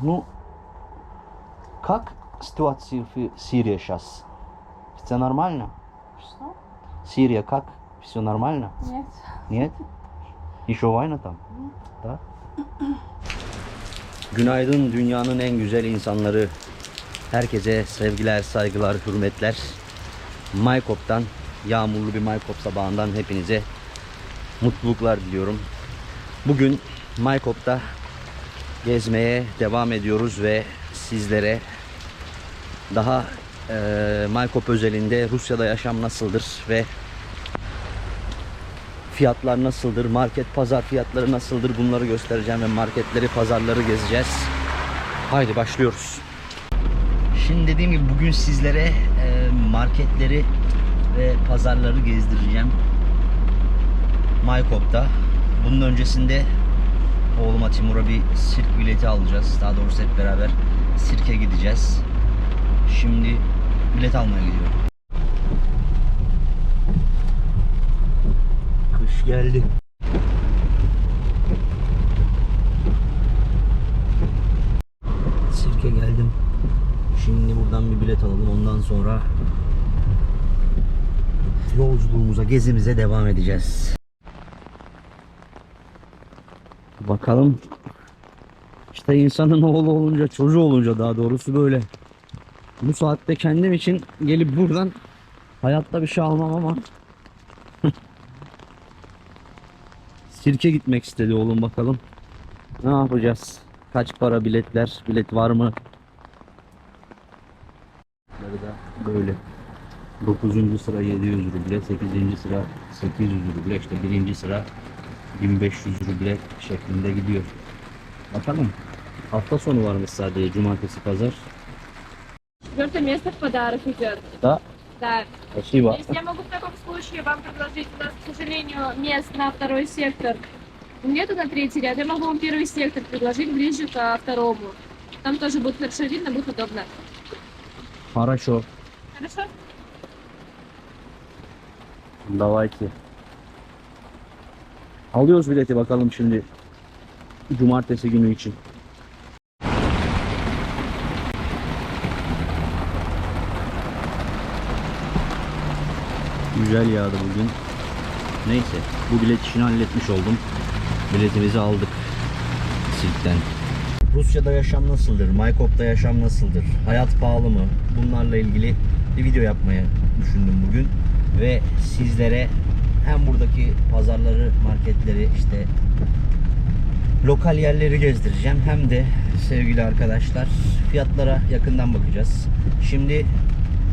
Ну, как ситуация в Сирии сейчас? Все нормально? Что? Сирия как? Все нормально? Нет. Нет? Еще война там? Da? Günaydın dünyanın en güzel insanları. Herkese sevgiler, saygılar, hürmetler. Maykop'tan, yağmurlu bir Maykop sabahından hepinize mutluluklar diliyorum. Bugün Maykop'ta gezmeye devam ediyoruz ve sizlere daha eee Maykop özelinde Rusya'da yaşam nasıldır ve fiyatlar nasıldır, market pazar fiyatları nasıldır bunları göstereceğim ve marketleri, pazarları gezeceğiz. Haydi başlıyoruz. Şimdi dediğim gibi bugün sizlere e, marketleri ve pazarları gezdireceğim. Maykop'ta. Bunun öncesinde oğluma Timur'a bir sirk bileti alacağız. Daha doğrusu hep beraber sirke gideceğiz. Şimdi bilet almaya gidiyorum. Kış geldi. Sirke geldim. Şimdi buradan bir bilet alalım. Ondan sonra yolculuğumuza, gezimize devam edeceğiz. Bakalım. İşte insanın oğlu olunca, çocuğu olunca daha doğrusu böyle. Bu saatte kendim için gelip buradan hayatta bir şey almam ama Sirke gitmek istedi oğlum bakalım. Ne yapacağız? Kaç para biletler? Bilet var mı? Böyle. 9. sıra 700 ruble, 8. sıra 800 ruble, işte 1. sıra 1500 ruble şeklinde gidiyor. Bakalım. Hafta sonu varmış sadece cumartesi pazar. Четвертое место в подарок идет. Da Да. спасибо. Если я могу в таком случае вам предложить, у нас, к сожалению, мест на второй сектор нету на третий ряд, я могу вам первый сектор предложить ближе ко второму. Там тоже будет хорошо видно, будет удобно. Хорошо. Хорошо? Давайте. Alıyoruz bileti bakalım şimdi. Cumartesi günü için. Güzel yağdı bugün. Neyse bu bilet işini halletmiş oldum. Biletimizi aldık Silk'ten. Rusya'da yaşam nasıldır? Maykop'ta yaşam nasıldır? Hayat pahalı mı? Bunlarla ilgili bir video yapmayı düşündüm bugün. Ve sizlere hem buradaki pazarları, marketleri, işte lokal yerleri gezdireceğim. Hem de sevgili arkadaşlar fiyatlara yakından bakacağız. Şimdi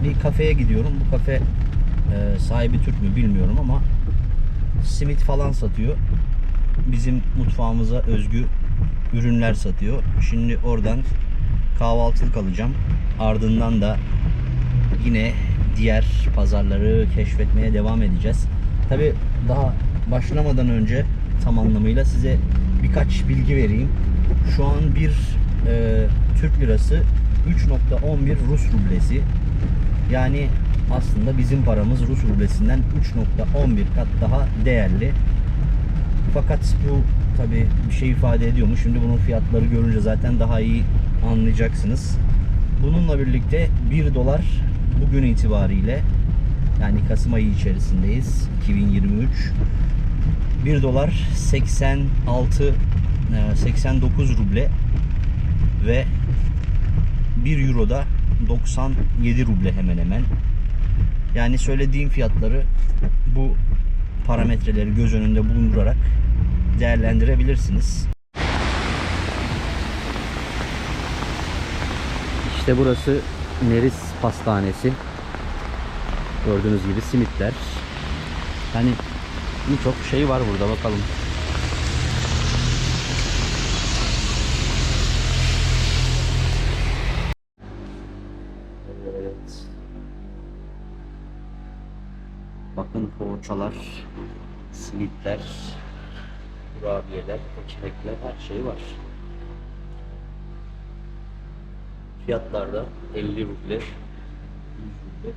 bir kafeye gidiyorum. Bu kafe e, sahibi Türk mü bilmiyorum ama simit falan satıyor. Bizim mutfağımıza özgü ürünler satıyor. Şimdi oradan kahvaltılık alacağım. Ardından da yine diğer pazarları keşfetmeye devam edeceğiz. Tabi daha başlamadan önce tam anlamıyla size birkaç bilgi vereyim. Şu an bir e, Türk lirası 3.11 Rus rublesi. Yani aslında bizim paramız Rus rublesinden 3.11 kat daha değerli. Fakat bu tabi bir şey ifade ediyor mu? Şimdi bunun fiyatları görünce zaten daha iyi anlayacaksınız. Bununla birlikte 1 dolar bugün itibariyle yani Kasım ayı içerisindeyiz 2023 1 dolar 86 e, 89 ruble ve 1 euro da 97 ruble hemen hemen. Yani söylediğim fiyatları bu parametreleri göz önünde bulundurarak değerlendirebilirsiniz. İşte burası Neris Pastanesi. Gördüğünüz gibi simitler. Hani birçok şey var burada bakalım. Evet. Bakın poğaçalar, simitler, kurabiyeler, ekmekler her şey var. Fiyatlar da 50 ruble, 100 ruble,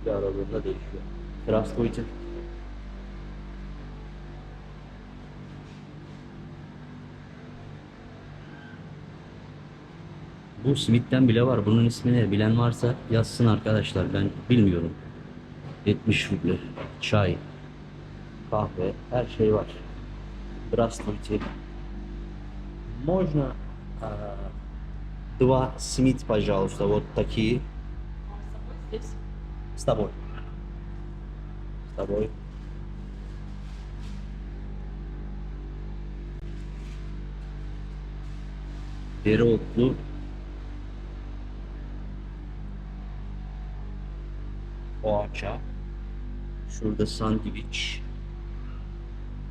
200 ruble aralığında değişiyor. Здравствуйте. Bu simitten bile var. Bunun ismini bilen varsa yazsın arkadaşlar. Ben bilmiyorum. 70 ruble. Çay, kahve, her şey var. Здравствуйте. Можно а, два смит, пожалуйста, вот такие. Здесь. С тобой. С тобой. Dereotlu poğaça. Şurada sandviç.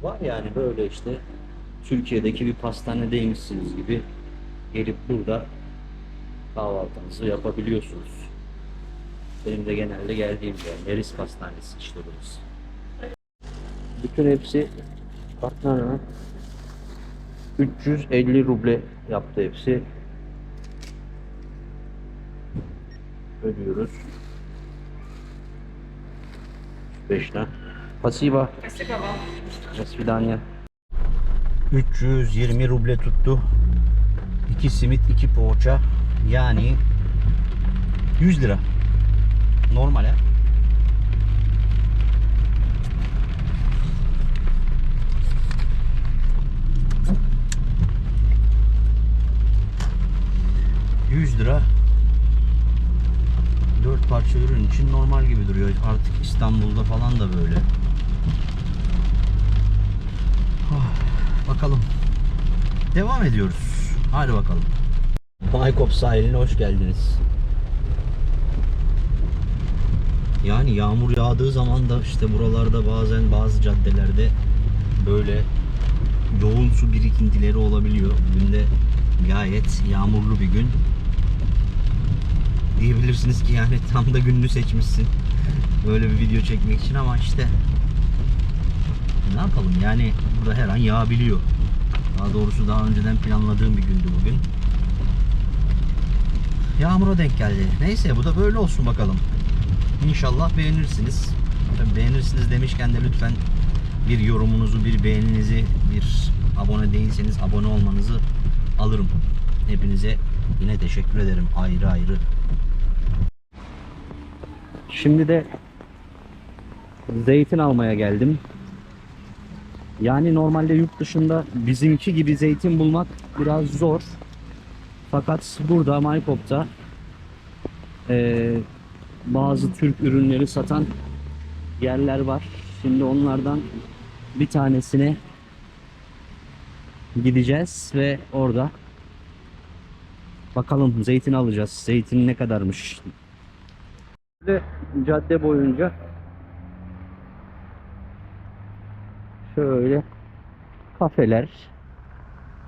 Var yani böyle işte Türkiye'deki bir pastanedeymişsiniz gibi gelip burada kahvaltınızı yapabiliyorsunuz. Benim de genelde geldiğim yer. Meris Pastanesi işte burası. Bütün hepsi Partnana 350 ruble yaptı hepsi. Ödüyoruz. 5 lira. Pasiba. Pasiba. 320 ruble tuttu. 2 simit, 2 poğaça. Yani 100 lira. Normal ha. ...100 lira... ...4 parça ürün için normal gibi duruyor. Artık İstanbul'da falan da böyle. Bakalım. Devam ediyoruz. Hadi bakalım. Maykop sahiline hoş geldiniz. Yani yağmur yağdığı zaman da işte buralarda bazen bazı caddelerde böyle yoğun su birikintileri olabiliyor. Bugün de gayet yağmurlu bir gün. Diyebilirsiniz ki yani tam da gününü seçmişsin. Böyle bir video çekmek için ama işte ne yapalım yani burada her an yağabiliyor. Daha doğrusu daha önceden planladığım bir gündü bugün. Yağmura denk geldi. Neyse bu da böyle olsun bakalım. İnşallah beğenirsiniz. Tabii beğenirsiniz demişken de lütfen bir yorumunuzu, bir beğeninizi, bir abone değilseniz abone olmanızı alırım. Hepinize yine teşekkür ederim ayrı ayrı. Şimdi de zeytin almaya geldim. Yani normalde yurt dışında bizimki gibi zeytin bulmak biraz zor. Fakat burada Maykop'ta eee, bazı Türk ürünleri satan yerler var. Şimdi onlardan bir tanesine gideceğiz ve orada bakalım zeytin alacağız. Zeytin ne kadarmış? Ve cadde boyunca şöyle kafeler,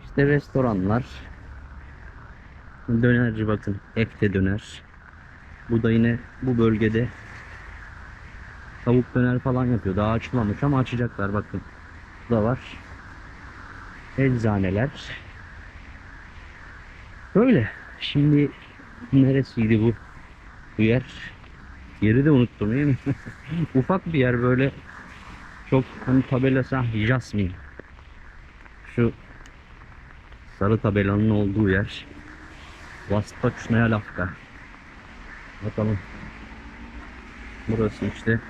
işte restoranlar, dönerci bakın, ekte döner. Bu da yine bu bölgede tavuk döner falan yapıyor. Daha açılmamış ama açacaklar bakın. Bu da var. Eczaneler. Böyle. Şimdi neresiydi bu? Bu yer. Yeri de unuttum değil mi? Ufak bir yer böyle çok hani tabelası ah, Jasmine. Şu sarı tabelanın olduğu yer. Vastoçnaya Lafka. Bakalım. Burası işte.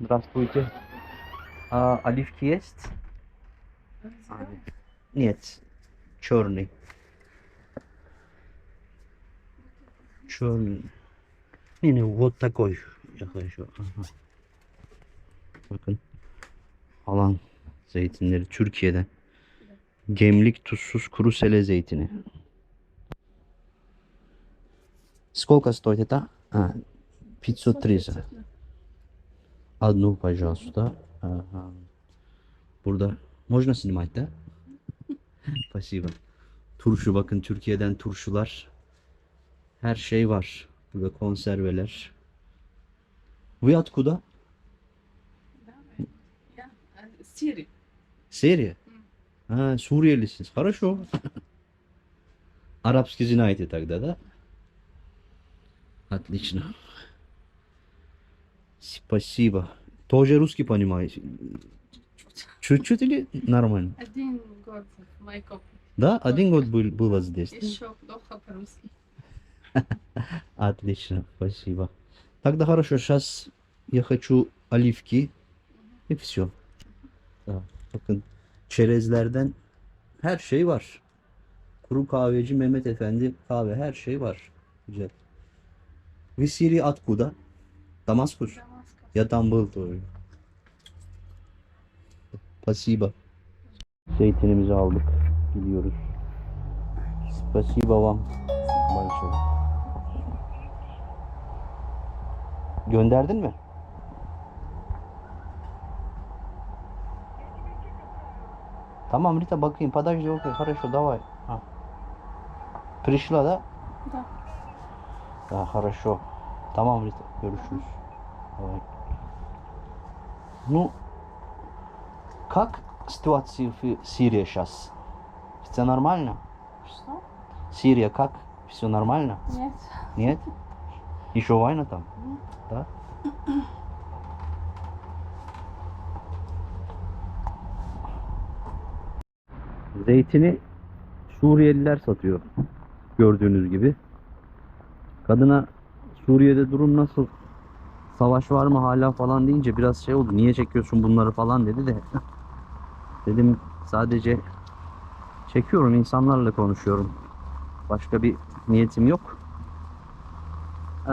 Здравствуйте. А, оливки есть? А, нет. Черный. Черный. Не, не, вот такой. Я хочу. Ага. Alan zeytinleri Türkiye'den. Gemlik tuzsuz kuru sele zeytini. Сколько стоит это? А, 530. Одну, пожалуйста. Ага. Burada можно снимать, да? Спасибо. Turşu bakın Türkiye'den turşular. Her şey var. Burada konserveler. Вы откуда? Сири. Серия? А, Suriyelisin. Хорошо. Арабский знаете тогда, да? Отлично. Спасибо. Тоже русский понимаешь? Чуть-чуть или нормально? Один год Майкоп. Да, один год был, было здесь. Еще плохо по-русски. Отлично, спасибо. Тогда хорошо, сейчас я хочу оливки и все. Bakın çerezlerden her şey var. Kuru kahveci Mehmet Efendi kahve her şey var. Güzel. Visiri Atku'da. Damaskus. Ya Dumble doğru. Spasiba. Zeytinimizi aldık. Gidiyoruz. Spasiba vam. Maşallah. Gönderdin mi? Tamam Rita bakayım. Подожди, окей, хорошо, давай. А. Пришла, да? Да. Да, хорошо. Tamam Rita, görüşürüz. Давай. Ну, как ситуация в Сирии сейчас? Все нормально? Что? Сирия как? Все нормально? Нет. Нет? Еще война там? Мгм. Да? Zeytini Suriyeliler satıyor. Gördüğünüz gibi. Kadına Suriye'de durum nasıl? Savaş var mı hala falan deyince biraz şey oldu. Niye çekiyorsun bunları falan dedi de. Dedim sadece çekiyorum insanlarla konuşuyorum. Başka bir niyetim yok. Ee,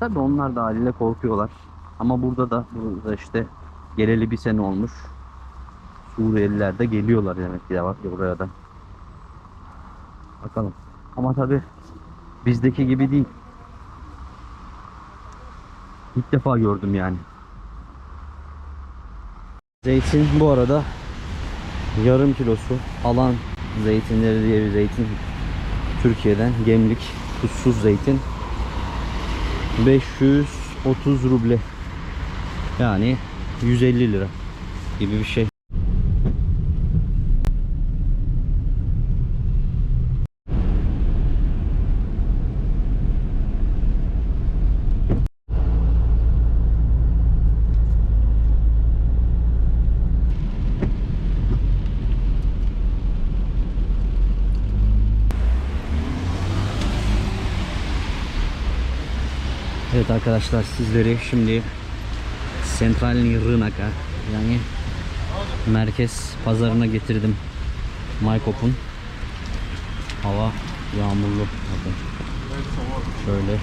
tabii onlar da haliyle korkuyorlar. Ama burada da burada işte geleli bir sene olmuş. Suriyeliler de geliyorlar demek ki bak buraya da. Bakalım. Ama tabii bizdeki gibi değil. İlk defa gördüm yani. Zeytin bu arada yarım kilosu alan zeytinleri diye bir zeytin Türkiye'den gemlik tuzsuz zeytin 530 ruble yani 150 lira gibi bir şey. Evet arkadaşlar sizleri şimdi Centralny Rınak'a yani merkez pazarına getirdim. Maykop'un hava yağmurlu bakın. Şöyle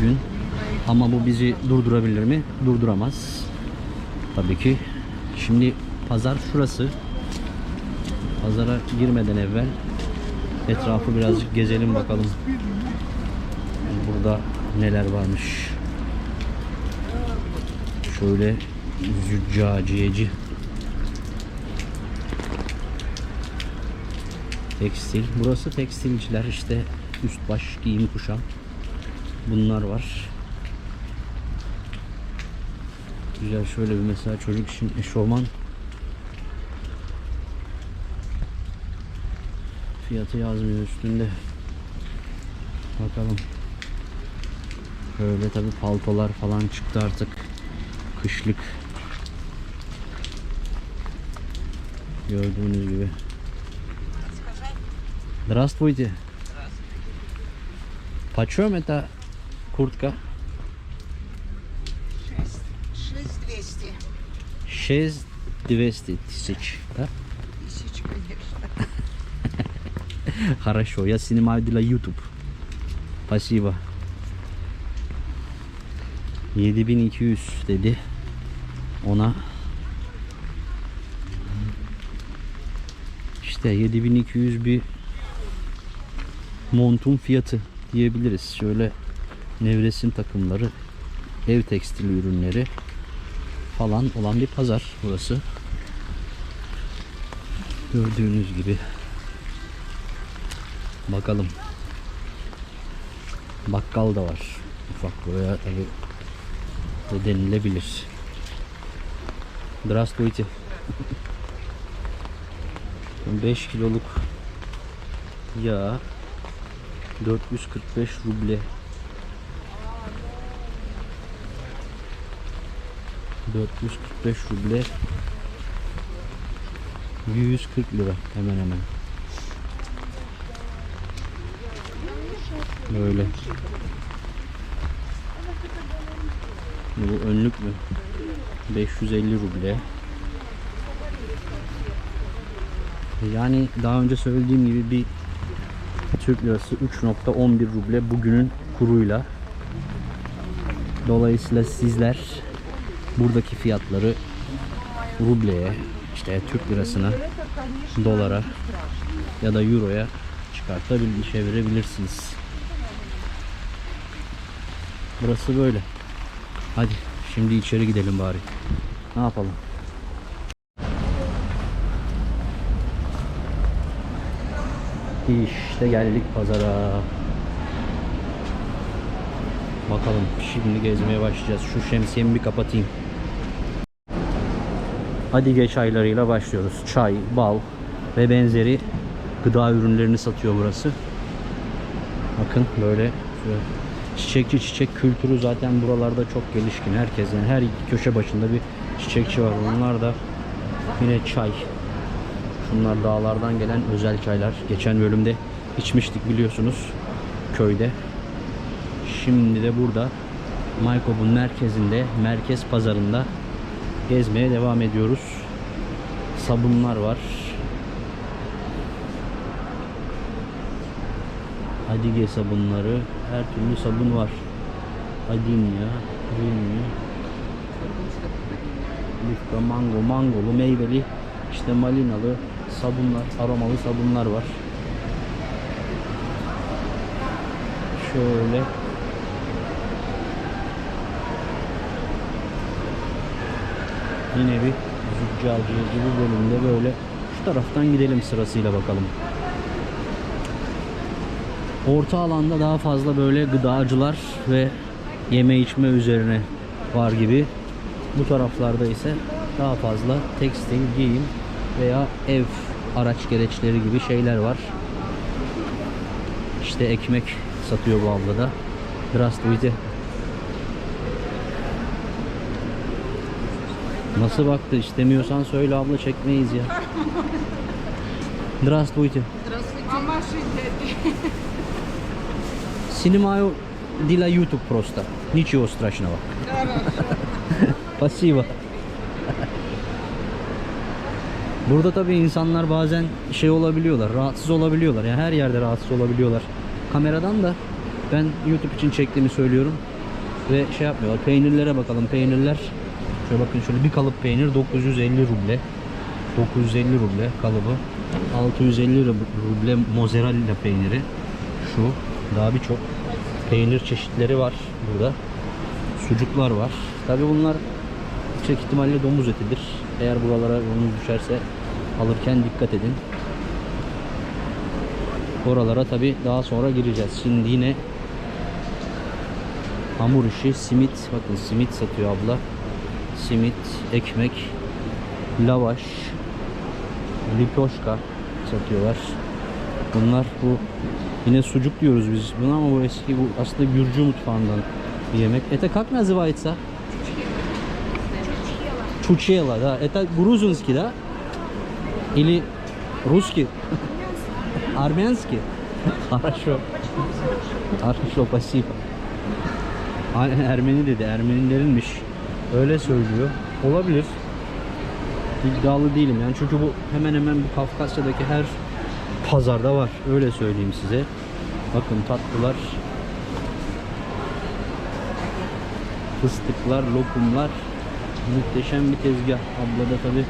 gün ama bu bizi durdurabilir mi? Durduramaz. Tabii ki. Şimdi pazar şurası. Pazara girmeden evvel etrafı birazcık gezelim bakalım. Burada neler varmış. Şöyle züccaciyeci. Tekstil. Burası tekstilciler işte üst baş giyim kuşam. Bunlar var. Güzel şöyle bir mesela çocuk için eşofman. Fiyatı yazmıyor üstünde. Bakalım. Böyle tabi paltolar falan çıktı artık. Kışlık. Gördüğünüz gibi. Здравствуйте. Почем это куртка? 6200 6200 тысяч, да? тысяч, конечно. Хорошо, я снимаю для YouTube. Спасибо. 7200 dedi. Ona işte 7200 bir montun fiyatı diyebiliriz. Şöyle nevresim takımları, ev tekstil ürünleri falan olan bir pazar burası. Gördüğünüz gibi. Bakalım. Bakkal da var. Ufak buraya tabi de denilebilir. Здравствуйте. 5 kiloluk yağ 445 ruble. 445 ruble 140 lira hemen hemen. Böyle. Bu önlük mü? 550 ruble. Yani daha önce söylediğim gibi bir Türk lirası 3.11 ruble bugünün kuruyla. Dolayısıyla sizler buradaki fiyatları rubleye, işte Türk lirasına, dolara ya da euroya çıkartabilir, çevirebilirsiniz. Burası böyle. Hadi şimdi içeri gidelim bari. Ne yapalım? İşte geldik pazara. Bakalım şimdi gezmeye başlayacağız. Şu şemsiyemi bir kapatayım. Adige çaylarıyla başlıyoruz. Çay, bal ve benzeri gıda ürünlerini satıyor burası. Bakın böyle şöyle çiçekçi çiçek kültürü zaten buralarda çok gelişkin. Herkes yani her köşe başında bir çiçekçi var. Onlar da yine çay. Şunlar dağlardan gelen özel çaylar. Geçen bölümde içmiştik biliyorsunuz köyde. Şimdi de burada Maykop'un merkezinde, merkez pazarında gezmeye devam ediyoruz. Sabunlar var. Adige sabunları, her türlü sabun var. Adinya, Adinya, Lifka, mango, mangolu, meyveli, işte malinalı sabunlar, aromalı sabunlar var. Şöyle Yine bir züccaciyeci bu bölümde böyle şu taraftan gidelim sırasıyla bakalım. Orta alanda daha fazla böyle gıdacılar ve yeme içme üzerine var gibi. Bu taraflarda ise daha fazla tekstil, giyim veya ev araç gereçleri gibi şeyler var. İşte ekmek satıyor bu abla da. Здравствуйте. Nasıl baktı? İstemiyorsan söyle abla çekmeyiz ya. Здравствуйте. А Маши дяди? Снимаю для YouTube просто. Ничего страшного. Спасибо. Burada tabii insanlar bazen şey olabiliyorlar, rahatsız olabiliyorlar. Yani her yerde rahatsız olabiliyorlar. Kameradan da ben YouTube için çektiğimi söylüyorum. Ve şey yapmıyorlar. Peynirlere bakalım. Peynirler şöyle bakın şöyle bir kalıp peynir 950 ruble. 950 ruble kalıbı. 650 ruble mozzarella peyniri. Şu daha birçok peynir çeşitleri var burada. Sucuklar var. Tabi bunlar yüksek ihtimalle domuz etidir. Eğer buralara yolunuz düşerse alırken dikkat edin. Oralara tabi daha sonra gireceğiz. Şimdi yine hamur işi, simit. Bakın simit satıyor abla. Simit, ekmek, lavaş, lipoşka satıyorlar. Bunlar bu yine sucuk diyoruz biz buna ama bu eski bu aslında Gürcü mutfağından bir yemek. Это как называется? Чучела, да. Это грузинский, да? Или русский? Армянский? Хорошо. Хорошо, спасибо. A- Ermeni dedi. Ermenilerinmiş. Öyle söylüyor. Olabilir. İddialı değilim yani çünkü bu hemen hemen bu Kafkasya'daki her pazarda var. Öyle söyleyeyim size. Bakın tatlılar, fıstıklar, lokumlar muhteşem bir tezgah. Abla da tabi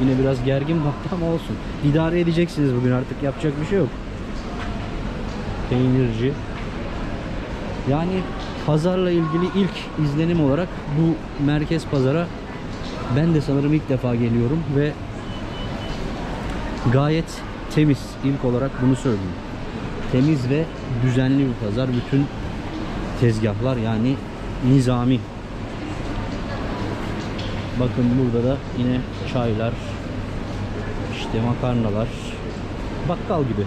yine biraz gergin baktı ama olsun. İdare edeceksiniz bugün artık yapacak bir şey yok. Peynirci. Yani pazarla ilgili ilk izlenim olarak bu merkez pazara ben de sanırım ilk defa geliyorum ve gayet temiz ilk olarak bunu söyleyeyim. Temiz ve düzenli bir pazar. Bütün tezgahlar yani nizami. Bakın burada da yine çaylar, işte makarnalar, bakkal gibi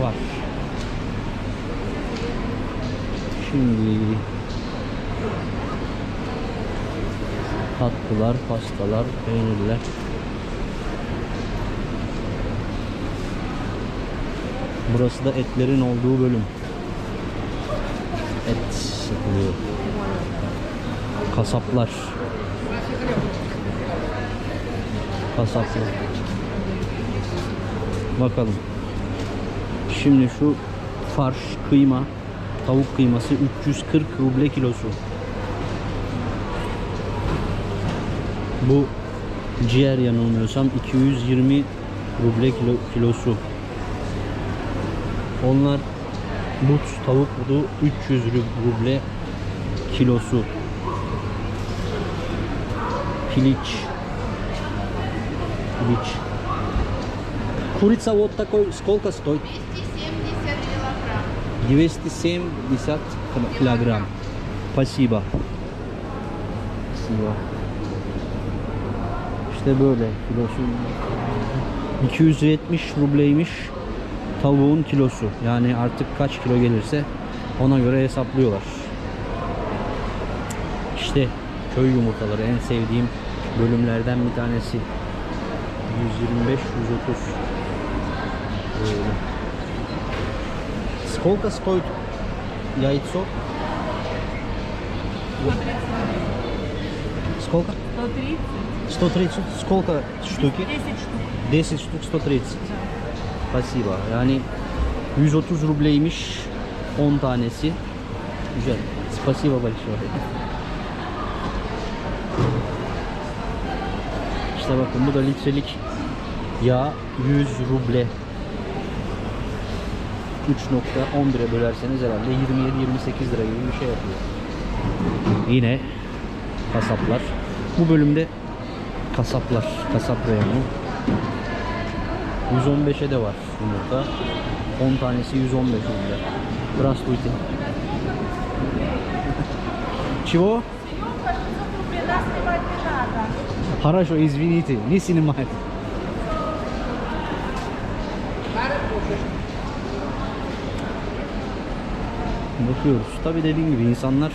var. Şimdi Tatlılar, pastalar, peynirler. Burası da etlerin olduğu bölüm. Et satılıyor. Kasaplar. Kasaplar. Bakalım. Şimdi şu farş, kıyma, tavuk kıyması 340 ruble kilosu. Bu ciğer yanılmıyorsam 220 ruble kilo, kilosu. Onlar but tavuk budu 300 ruble kilosu. Piliç. Piliç. Курица вот такой сколько стоит? 270 килограмм. 270 килограмм. Спасибо. Спасибо. İşte böyle kilosu 270 rubleymiş tavuğun kilosu. Yani artık kaç kilo gelirse ona göre hesaplıyorlar. İşte köy yumurtaları en sevdiğim bölümlerden bir tanesi. 125 130 Böyle. Сколько стоит яйцо? Сколько? 130. 130. Сколько штуки? 10 штук. 10 штук 130. Спасибо. Yani 130 rubleymiş 10 tanesi. Güzel. Спасибо большое. İşte bakın bu da litrelik yağ 100 ruble. 3.11'e bölerseniz herhalde 27-28 lira gibi bir şey yapıyor. Yine kasaplar. Bu bölümde kasaplar, kasap reyonu. 115'e de var yumurta. 10 tanesi 115 ruble. Здравствуйте. Чего? Хорошо, извините, не снимай. Bakıyoruz. Tabi dediğim gibi insanlar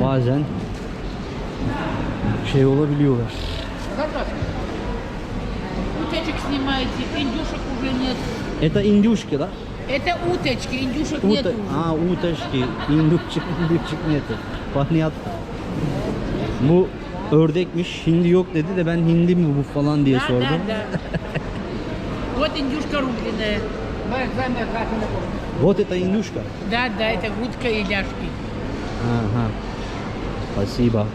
bazen şey olabiliyorlar. Уточек снимаете, индюшек уже нет. Это индюшки, да? Это уточки, индюшек Ута... нет. А, уточки. İndükçük, indükçük niyeti. Понятно. Bu ördekmiş. Hindi yok dedi de ben hindi mi bu falan diye Да, sordum. да, да. Вот индюшка рубленая. Вот это индюшка. Да, да, это грудка и ляжки. Ага. Спасибо.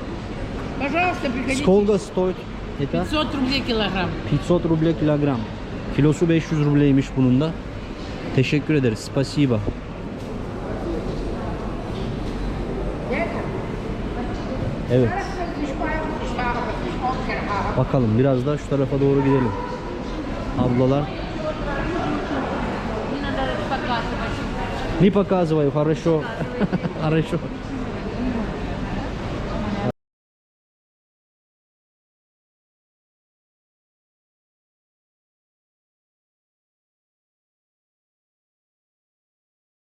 Пожалуйста, приходите. Сколько стоит? Это 500 рублей килограмм. 500 ruble kilogram. Kilosu 500 rubleymiş bunun da. Teşekkür ederiz. Spasiba. Evet. Bakalım biraz daha şu tarafa doğru gidelim. Ablalar. Не надо показывать. Не показываю, хорошо. Хорошо.